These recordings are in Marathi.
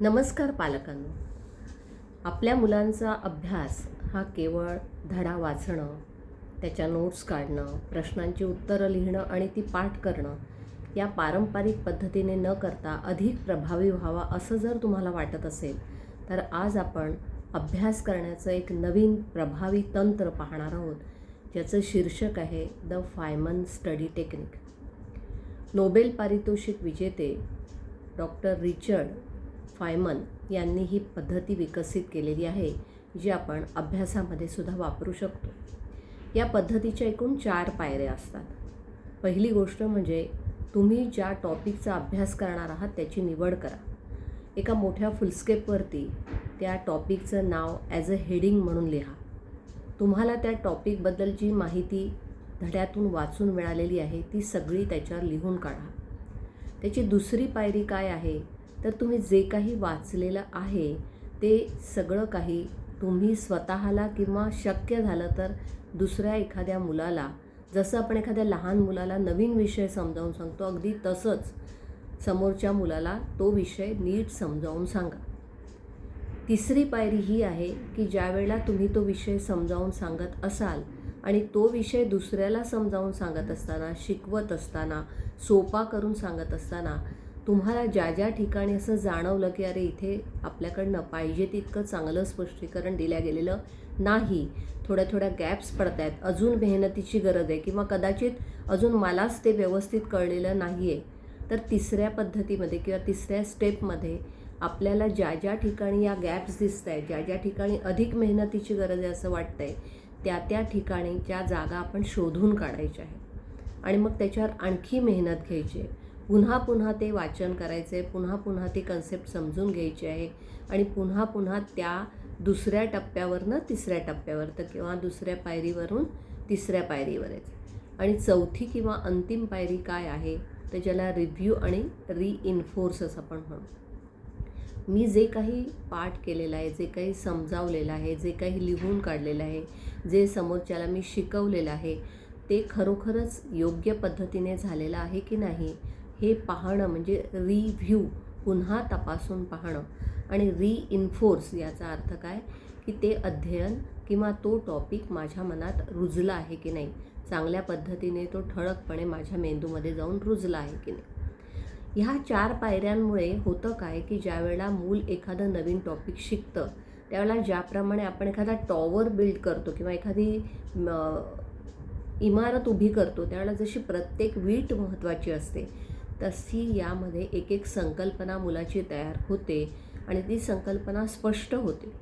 नमस्कार पालकांनो. आपल्या मुलांचा अभ्यास हा केवळ धडा वाचणं त्याच्या नोट्स काढणं प्रश्नांची उत्तरं लिहिणं आणि ती पाठ करणं या पारंपरिक पद्धतीने न करता अधिक प्रभावी व्हावा असं जर तुम्हाला वाटत असेल तर आज आपण अभ्यास करण्याचं एक नवीन प्रभावी तंत्र पाहणार आहोत ज्याचं शीर्षक आहे the Feynman study technique. Nobel पारितोषिक विजेते डॉक्टर रिचर्ड फायमन यांनी ही पद्धती विकसित केलेली आहे जी आपण अभ्यासामध्ये सुद्धा वापरू शकतो. या पद्धतीच्या एकूण चार पायऱ्या असतात. पहिली गोष्ट म्हणजे तुम्ही ज्या टॉपिकचा अभ्यास करणार आहात त्याची निवड करा. एका मोठ्या फुलस्केपवरती त्या टॉपिकचं नाव ॲज अ हेडिंग म्हणून लिहा. तुम्हाला त्या टॉपिकबद्दल जी माहिती धड्यातून वाचून मिळालेली आहे ती सगळी त्याच्यावर लिहून काढा. त्याची दुसरी पायरी काय आहे? तर तुम्ही जे काही वाचलेलं आहे ते सगळं काही तुम्ही स्वतःला किंवा शक्य झालं तर दुसऱ्या एखाद्या मुलाला जसं आपण एखाद्या लहान मुलाला नवीन विषय समजावून सांगतो अगदी तसंच समोरच्या मुलाला तो विषय नीट समजावून सांगा. तिसरी पायरी ही आहे की ज्या वेळेला तुम्ही तो विषय समजावून सांगत असाल आणि तो विषय दुसऱ्याला समजावून सांगत असताना शिकवत असताना सोपा करून सांगत असताना तुम्हाला ज्या ज्या ठिकाणी असं जाणवलं की अरे इथे आपल्याकडनं पाहिजे तितकं चांगलं स्पष्टीकरण दिल्या गेलेलं नाही. थोड्या थोड्या गॅप्स पडत आहेत अजून मेहनतीची गरज आहे किंवा कदाचित अजून मलाच ते व्यवस्थित कळलेलं नाही आहे तर तिसऱ्या पद्धतीमध्ये किंवा तिसऱ्या स्टेपमध्ये आपल्याला ज्या ज्या ठिकाणी या गॅप्स दिसत आहेत ज्या ज्या ठिकाणी अधिक मेहनतीची गरज आहे असं वाटतं आहे त्या त्या ठिकाणी ज्या जागा आपण शोधून काढायच्या आहे आणि मग त्याच्यावर आणखी मेहनत घ्यायची आहे. पुन्हा पुन्हा ते वाचन करायचं आहे पुन्हा पुन्हा ती कन्सेप्ट समजून घ्यायची आहे आणि पुन्हा पुन्हा त्या दुसऱ्या टप्प्यावरनं तिसऱ्या टप्प्यावर तर किंवा दुसऱ्या पायरीवरून तिसऱ्या पायरीवर यायचं. आणि चौथी किंवा अंतिम पायरी काय आहे तर ज्याला रिव्ह्यू आणि रीइन्फोर्स असं आपण म्हणू. मी जे काही पाठ केलेलं आहे जे काही समजावलेलं आहे जे काही लिहून काढलेलं आहे जे समोरच्याला मी शिकवलेलं आहे ते खरोखरच योग्य पद्धतीने झालेलं आहे की नाही हे पाहणं म्हणजे रिव्ह्यू पुन्हा तपासून पाहणं. आणि रीइन्फोर्स याचा अर्थ काय? की ते अध्ययन किंवा तो टॉपिक माझ्या मनात रुजला आहे की नाही? चांगल्या पद्धतीने तो ठळकपणे माझ्या मेंदूमध्ये जाऊन रुजला आहे की नाही? ह्या चार पायऱ्यांमुळे होतं काय? की ज्यावेळेला मूल एखादं नवीन टॉपिक शिकतं त्यावेळेला ज्याप्रमाणे आपण एखादा टॉवर बिल्ड करतो किंवा एखादी इमारत उभी करतो त्यावेळेला जशी प्रत्येक वीट महत्त्वाची असते तशी यामध्ये एक एक संकल्पना मुलाची तयार होते आणि ती संकल्पना स्पष्ट होते.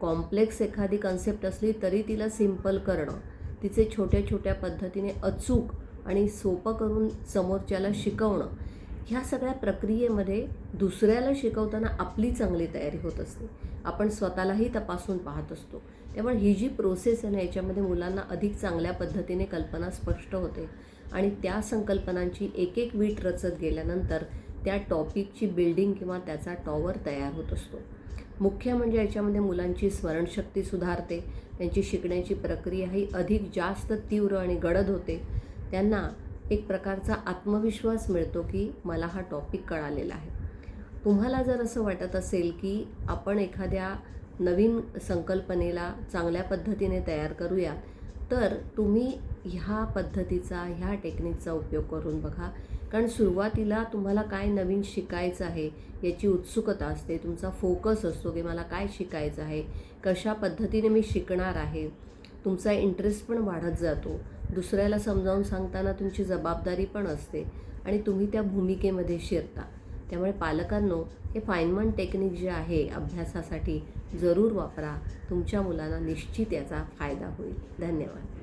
कॉम्प्लेक्स एखादी कन्सेप्ट असली तरी तिला सिंपल करणं तिचे छोट्या छोट्या पद्धतीने अचूक आणि सोपं करून समोरच्याला शिकवणं ह्या सगळ्या प्रक्रियेमध्ये दुसऱ्याला शिकवताना आपली चांगली तयारी होत असते. आपण स्वतःलाही तपासून पाहत असतो. त्यामुळे ही जी प्रोसेस आहे ना याच्यामध्ये मुलांना अधिक चांगल्या पद्धतीने कल्पना स्पष्ट होते. आणि त्या संकल्पनांची एक एक वीट रचत गेल्यानंतर त्या टॉपिकची बिल्डिंग किंवा त्याचा टॉवर तयार होत असतो. मुख्य म्हणजे याच्यामध्ये मुलांची स्मरणशक्ती सुधारते त्यांची शिकण्याची प्रक्रिया ही अधिक जास्त तीव्र आणि गडद होते. त्यांना एक प्रकारचा आत्मविश्वास मिळतो की मला हा टॉपिक कळालेला आहे. तुम्हाला जर असं वाटत असेल की आपण एखाद्या नवीन संकल्पनेला चांगल्या पद्धतीने तयार करूया तर तुम्ही ह्या पद्धतीचा ह्या टेक्निकचा उपयोग करून बघा. कारण सुरुवातीला तुम्हाला काय नवीन शिकायचं आहे याची उत्सुकता असते. तुमचा फोकस असतो की मला काय शिकायचं आहे कशा पद्धतीने मी शिकणार आहे. तुमचा इंटरेस्ट पण वाढत जातो. दुसऱ्याला समजावून सांगताना तुमची जबाबदारी पण असते. आणि तुम्ही त्या भूमिकेमध्ये शिरता. त्यामुळे पालकांनो हे फायनमन टेक्निक जे आहे अभ्यासासाठी जरूर वापरा. तुमच्या मुलांना निश्चित याचा फायदा होईल. धन्यवाद.